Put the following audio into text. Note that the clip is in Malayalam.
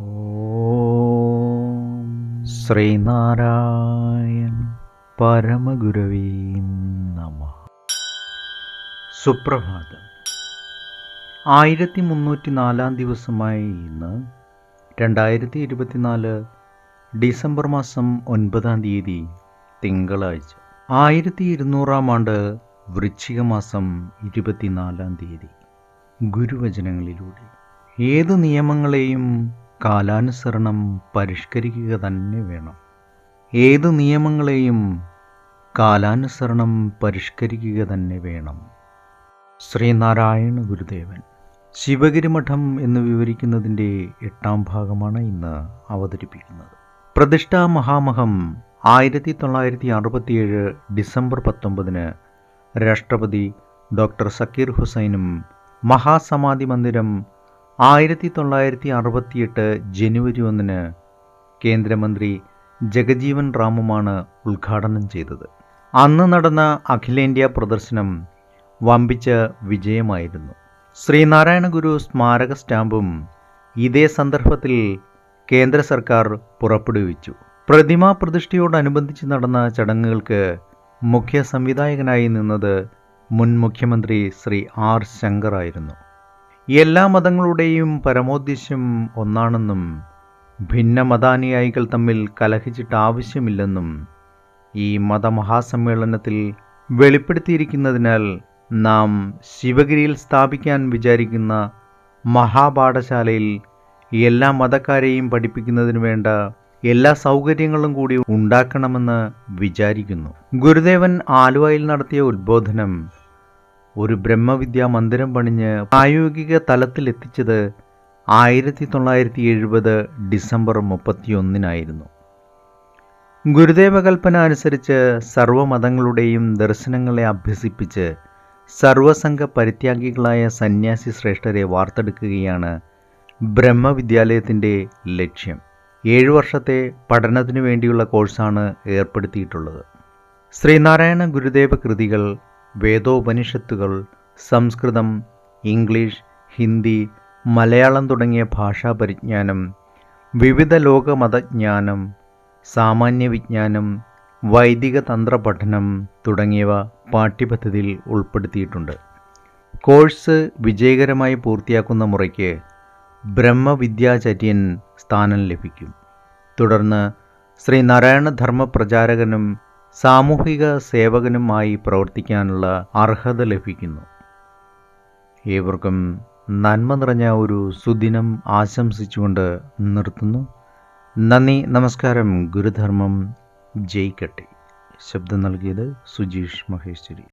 ഓം ശ്രീനാരായൺ പരമഗുരവീ നമ. സുപ്രഭാതം. ആയിരത്തി മുന്നൂറ്റി നാലാം ദിവസമായി ഇന്ന് രണ്ടായിരത്തി ഇരുപത്തിനാല് ഡിസംബർ മാസം ഒൻപതാം തീയതി തിങ്കളാഴ്ച. ആയിരത്തി ഇരുന്നൂറാം ആണ്ട് വൃശ്ചിക മാസം ഇരുപത്തിനാലാം തീയതി. ഗുരുവചനങ്ങളിലൂടെ. ഏത് നിയമങ്ങളെയും കാലാനുസരണം പരിഷ്കരിക്കുക തന്നെ വേണം. ഏത് നിയമങ്ങളെയും കാലാനുസരണം പരിഷ്കരിക്കുക തന്നെ വേണം. ശ്രീനാരായണ ഗുരുദേവൻ ശിവഗിരി മഠം എന്ന് വിവരിക്കുന്നതിന്റെ എട്ടാം ഭാഗമാണ് ഇന്ന് അവതരിപ്പിക്കുന്നത്. പ്രതിഷ്ഠാ മഹാമഹം ആയിരത്തി തൊള്ളായിരത്തി അറുപത്തിയേഴ് ഡിസംബർ പത്തൊമ്പതിന് രാഷ്ട്രപതി ഡോക്ടർ സക്കീർ ഹുസൈനും മഹാസമാധി മന്ദിരം ആയിരത്തി തൊള്ളായിരത്തി അറുപത്തിയെട്ട് ജനുവരി ഒന്നിന് കേന്ദ്രമന്ത്രി ജഗജീവൻ റാമുമാണ് ഉദ്ഘാടനം ചെയ്തത്. അന്ന് നടന്ന അഖിലേന്ത്യാ പ്രദർശനം വമ്പിച്ച വിജയമായിരുന്നു. ശ്രീനാരായണ ഗുരു സ്മാരക സ്റ്റാമ്പും ഇതേ സന്ദർഭത്തിൽ കേന്ദ്ര സർക്കാർ പുറപ്പെടുവിച്ചു. പ്രതിമാ പ്രതിഷ്ഠയോടനുബന്ധിച്ച് നടന്ന ചടങ്ങുകൾക്ക് മുഖ്യ സംവിധായകനായി നിന്നത് മുൻ മുഖ്യമന്ത്രി ശ്രീ ആർ ശങ്കർ ആയിരുന്നു എല്ലാ മതങ്ങളുടെയും പരമോദ്ദേശ്യം ഒന്നാണെന്നും ഭിന്ന മതാനുയായികൾ തമ്മിൽ കലഹിച്ചിട്ട് ആവശ്യമില്ലെന്നും ഈ മതമഹാസമ്മേളനത്തിൽ വെളിപ്പെടുത്തിയിരിക്കുന്നതിനാൽ നാം ശിവഗിരിയിൽ സ്ഥാപിക്കാൻ വിചാരിക്കുന്ന മഹാപാഠശാലയിൽ എല്ലാ മതക്കാരെയും പഠിപ്പിക്കുന്നതിന് വേണ്ട എല്ലാ സൗകര്യങ്ങളും കൂടി ഉണ്ടാക്കണമെന്ന് വിചാരിക്കുന്നു. ഗുരുദേവൻ ആലുവയിൽ നടത്തിയ ഉദ്ബോധനം ഒരു ബ്രഹ്മവിദ്യാ മന്ദിരം പണിഞ്ഞ് പ്രായോഗിക തലത്തിലെത്തിച്ചത് ആയിരത്തി തൊള്ളായിരത്തി എഴുപത് ഡിസംബർ മുപ്പത്തിയൊന്നിനായിരുന്നു. ഗുരുദേവ കൽപ്പന അനുസരിച്ച് സർവമതങ്ങളുടെയും ദർശനങ്ങളെ അഭ്യസിപ്പിച്ച് സർവസംഘ പരിത്യാഗികളായ സന്യാസി ശ്രേഷ്ഠരെ വാർത്തെടുക്കുകയാണ് ബ്രഹ്മവിദ്യാലയത്തിന്റെ ലക്ഷ്യം. ഏഴു വർഷത്തെ പഠനത്തിനു വേണ്ടിയുള്ള കോഴ്സാണ് ഏർപ്പെടുത്തിയിട്ടുള്ളത്. ശ്രീനാരായണ ഗുരുദേവ കൃതികൾ വേദോപനിഷത്തുകൾ സംസ്കൃതം ഇംഗ്ലീഷ് ഹിന്ദി മലയാളം തുടങ്ങിയ ഭാഷാ പരിജ്ഞാനം വിവിധ ലോകമതജ്ഞാനം സാമാന്യ വിജ്ഞാനം വൈദിക തന്ത്ര പഠനം തുടങ്ങിയവ പാഠ്യപദ്ധതിയിൽ ഉൾപ്പെടുത്തിയിട്ടുണ്ട്. കോഴ്സ് വിജയകരമായി പൂർത്തിയാക്കുന്ന മുറയ്ക്ക് ബ്രഹ്മവിദ്യാചര്യൻ സ്ഥാനം ലഭിക്കും. തുടർന്ന് ശ്രീനാരായണ ധർമ്മ പ്രചാരകനും സാമൂഹിക സേവകനുമായി പ്രവർത്തിക്കാനുള്ള അർഹത ലഭിക്കുന്നു. ഏവർക്കും നന്മ നിറഞ്ഞ ഒരു സുദിനം ആശംസിച്ചുകൊണ്ട് നിർത്തുന്നു. നന്ദി നമസ്കാരം ഗുരുധർമ്മം ജയിക്കട്ടെ. ശബ്ദം നൽകിയത് സുജീഷ് മഹേശ്വരി.